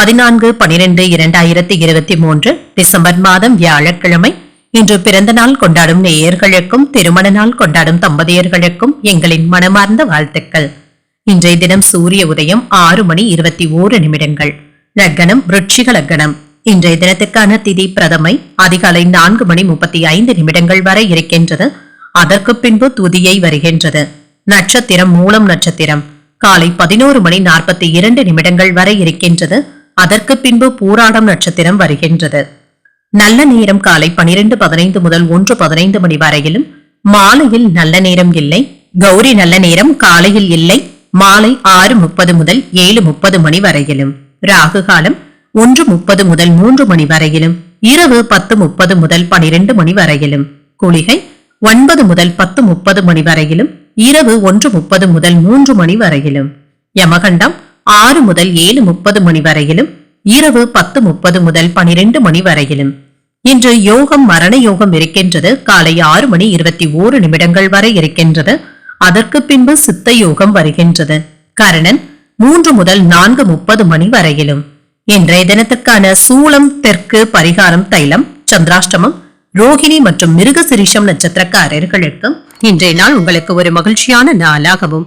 பதினான்கு பனிரெண்டு இரண்டாயிரத்தி இருபத்தி மூன்று டிசம்பர் மாதம் வியாழக்கிழமை. இன்று பிறந்த நாள் கொண்டாடும் நேயர்களுக்கும் திருமண நாள் கொண்டாடும் தம்பதியர்களுக்கும் எங்களின் மனமார்ந்த வாழ்த்துக்கள். இன்றைய தினம் சூரிய உதயம் ஆறு மணி இருபத்தி ஓரு நிமிடங்கள். லக்கணம் ருட்சிக லக்கணம். இன்றைய தினத்துக்கான திதி பிரதமை அதிகாலை நான்கு மணி முப்பத்தி ஐந்து நிமிடங்கள் வரை இருக்கின்றது. அதற்கு பின்பு துதியை வருகின்றது. நட்சத்திரம் மூலம் நட்சத்திரம். காலை பதினோரு மணி நாற்பத்தி இரண்டு நிமிடங்கள் வரை இருக்கின்றது. அதற்கு பின்பு பூராடம் நட்சத்திரம் வருகின்றது. நல்ல நேரம் காலை பனிரெண்டு பதினைந்து முதல் ஒன்று பதினைந்து மணி வரையிலும் மாலையில் நல்ல நேரம் இல்லை கௌரி நல்ல நேரம் காலையில் இல்லை மாலை ஆறு முப்பது முதல் ஏழு முப்பது மணி வரையிலும் ராகு காலம் ஒன்று முப்பது முதல் மூன்று மணி வரையிலும் இரவு பத்து முப்பது முதல் பனிரெண்டு மணி வரையிலும் குளிகை ஒன்பது முதல் பத்து முப்பது மணி வரையிலும் இரவு ஒன்று முப்பது முதல் மூன்று மணி வரையிலும் யமகண்டம் ஆறு முதல் ஏழு முப்பது மணி வரையிலும் இரவு பத்து முப்பது முதல் பனிரெண்டு மணி வரையிலும். இன்று யோகம் மரண யோகம் இருக்கின்றது. காலை ஆறு மணி இருபத்தி ஓரு நிமிடங்கள் வரை இருக்கின்றது. அதற்கு பின்பு சித்த யோகம் வருகின்றது. கரணன் மூன்று முதல் நான்கு முப்பது மணி வரையிலும். இன்றைய தினத்துக்கான சூளம் தெற்கு பரிகாரம் தைலம் சந்திராஷ்டமம் ரோகிணி மற்றும் மிருகசிரிஷம் நட்சத்திரக்காரர்களுக்கும் இன்றைய நாள் உங்களுக்கு ஒரு மகிழ்ச்சியான நாளாகவும்